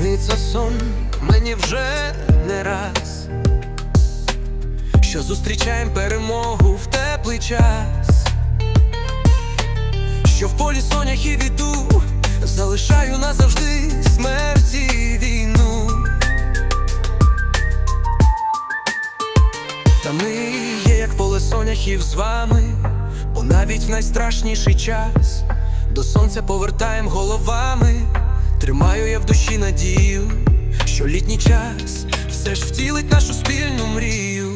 сниться сон мені вже не раз, що зустрічаєм перемогу в теплий час, що в полі сонях і віду залишаю назавжди смерті війну. Та ми є, як поле соняхів з вами, бо навіть в найстрашніший час до сонця повертаєм головами. Тримаю я в душі надію, що літній час все ж втілить нашу спільну мрію.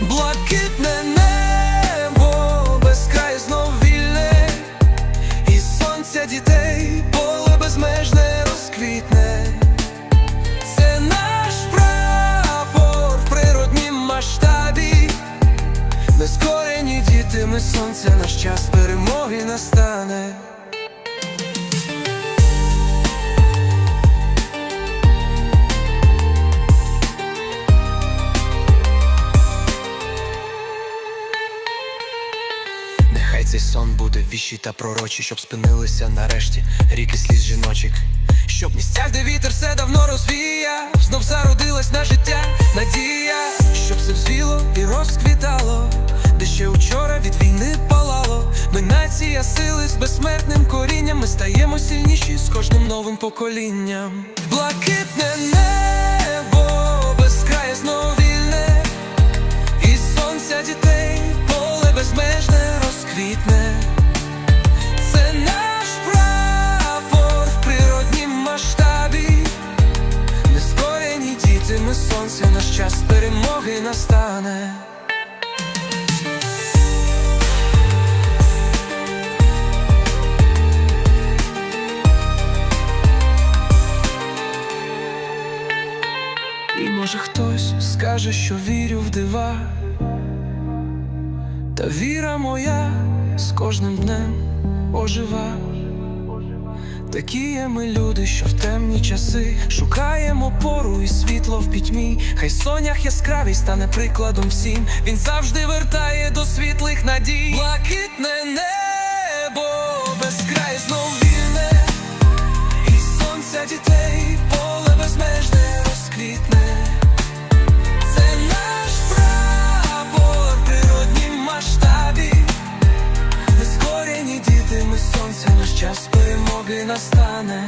Блакитне небо, без краю знов вільне, і сонця дітей, поле безмежне розквітне. Це наш прапор в природнім масштабі. Нескорені діти, ми сонця, наш час перемоги настане. Цей сон буде віщі та пророчі, щоб спинилися нарешті ріки сліз жіночок. Щоб в місцях, де вітер все давно розвіяв, знов зародилась на життя надія, щоб все взвіло і розквітало, де ще учора від війни палало. Ми нація сили з безсмертним корінням. Ми стаємо сильніші з кожним новим поколінням. Блакитне небо, без краю знов вільне, і сонця дітей, поле безмежне розквітне. Це наш прапор в природнім масштабі. Нескорені діти, ми сонце, наш час перемоги настане. І може хтось скаже, що вірю в дива, та віра моя з кожним днем ожива. Такі є ми люди, що в темні часи шукаємо пору і світло в пітьмі. Хай сонях яскравий стане прикладом всім. Він завжди вертає до світлих надій. Блакитне небо без перестане.